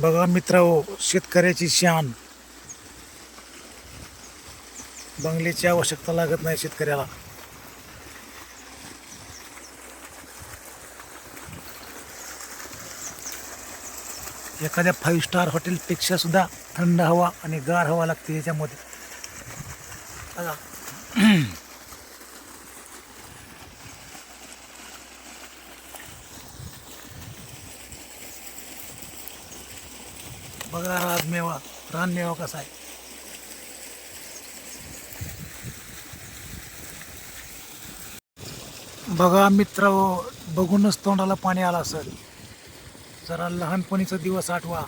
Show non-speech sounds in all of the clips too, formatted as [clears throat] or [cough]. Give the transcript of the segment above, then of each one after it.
बघा मित्रांनो हो, शेतकऱ्याची शान. बंगल्याची आवश्यकता लागत नाही शेतकऱ्याला. एखाद्या फाईव्ह स्टार हॉटेलपेक्षा सुद्धा थंड हवा आणि गार हवा लागते याच्यामध्ये. [clears throat] बघा राजमेवा रानमेवा कसा आहे. बघा मित्र बघूनच तोंडाला पाणी आलं असेल. जरा लहानपणीचा दिवस आठवा.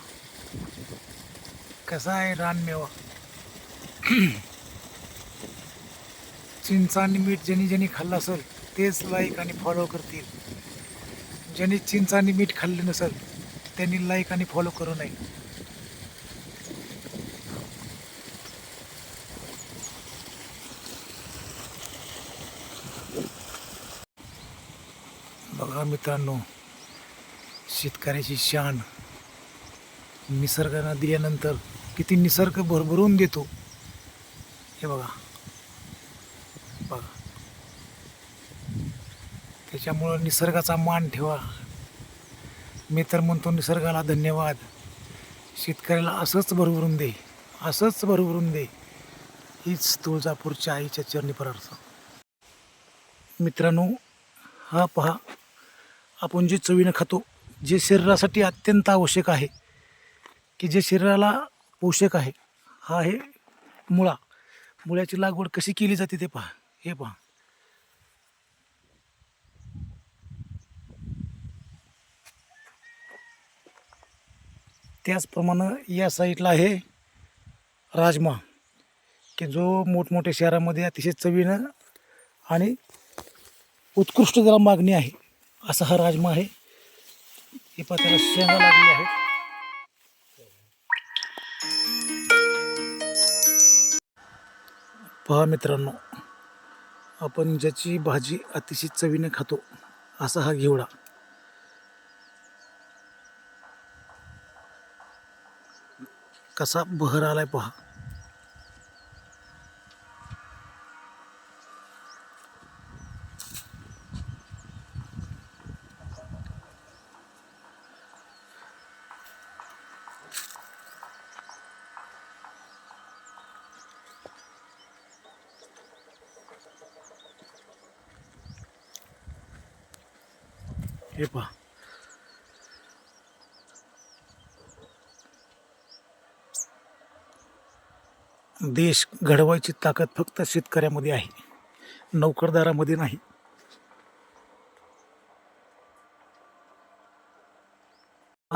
कसा आहे रानमेवा? चिंच आणि मीठ ज्यांनी ज्यांनी खाल्लं असेल तेच लाईक आणि फॉलो करतील. ज्यांनी चिंच आणि मीठ खाल्ले नसेल त्यांनी लाईक आणि फॉलो करू नये. बघा मित्रांनो शेतकऱ्याची शान निसर्गानं दिल्यानंतर किती निसर्ग भरभरून देतो. हे बघा. बघा. त्याच्यामुळं निसर्गाचा मान ठेवा. मी तर म्हणतो निसर्गाला धन्यवाद. शेतकऱ्याला असंच भरभरून दे. असंच भरभरून दे. हीच तुळजापूरच्या आईच्या चरणी प्रार्थना मित्रांनो हा पहा. आपण जे चवीनं खातो जे शरीरासाठी अत्यंत आवश्यक आहे की जे शरीराला पोषक आहे हा आहे मुळा. मुळ्याची लागवड कशी केली जाते ते पहा. हे पहा. त्याचप्रमाणे या साईडला आहे राजमा की जो मोठमोठ्या शहरामध्ये अतिशय चवीनं आणि उत्कृष्ट जरा मागणी आहे. असा हा राजमा आहे. हे पात्राला शेंगा लागलेल्या आहेत. पहा मित्रांनो आपण ज्याची भाजी अतिशय चवीने खातो असा हा घेवडा. कसा बहर आलाय पहा. हे पहा. देश घडवायची ताकद फक्त शेतकऱ्यामध्ये आहे. नोकरदारामध्ये नाही.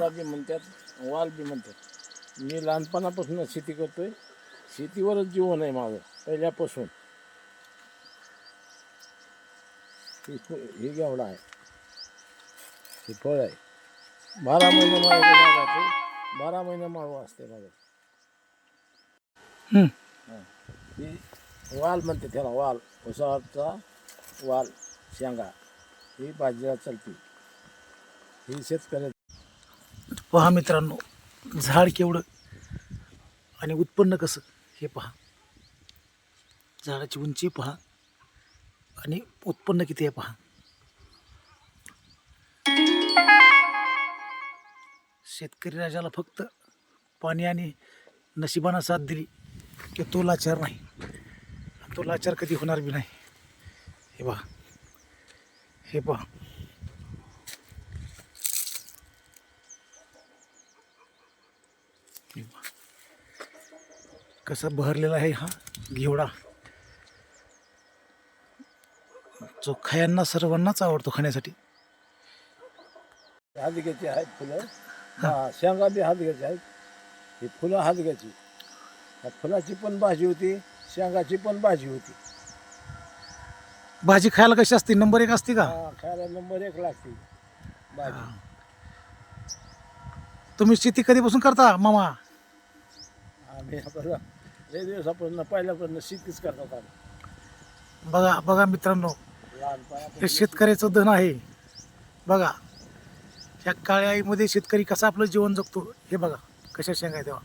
बी म्हणतात वाल बी म्हणतात. मी लहानपणापासून शेती करतोय. शेतीवरच जीवन आहे माझं पहिल्यापासून. हे फु- आहे हे फळ आहे. बारा महिने माळू जाते बारा महिने माळू असते माझं हं. ही वाल म्हणते त्याला वाल. उसाचा वाल शेंगा. ही भाजीला चालते. ही शेतकऱ्या पहा मित्रांनो झाड केवढं आणि उत्पन्न कसं हे पहा. झाडाची उंची पहा आणि उत्पन्न किती आहे पहा. शेतकरी राजाला फक्त पाणी आणि नशिबानं साथ दिली की तो लाचार नाही. तो लाचार कधी होणार बी नाही. हे पहा. हे पहा. हे कसा बहरलेला आहे हा घेवडा. जो खायांना सर्वांनाच आवडतो खाण्यासाठी. आहेत फुलं. हा. शेंगा बी हादग्याची आहेत. ही फुलं हादग्याची ह्या फुलाची पण भाजी होती शेंगाची पण भाजी होती. भाजी खायला कशी असते? नंबर एक असते का? हा, खायला नंबर एक लागते भाजी. तुम्ही शेती कधीपासून करता मामा? आम्ही लय दिवसापासून पहिल्यापासून शेतीच करतात आम्ही बघा बघा मित्रांनो हे शेतकऱ्याचं धन आहे. बघा ह्या काळ्या आईमध्ये शेतकरी कसा आपलं जीवन जगतो हे बघा कशा शेंगा आहे तेव्हा.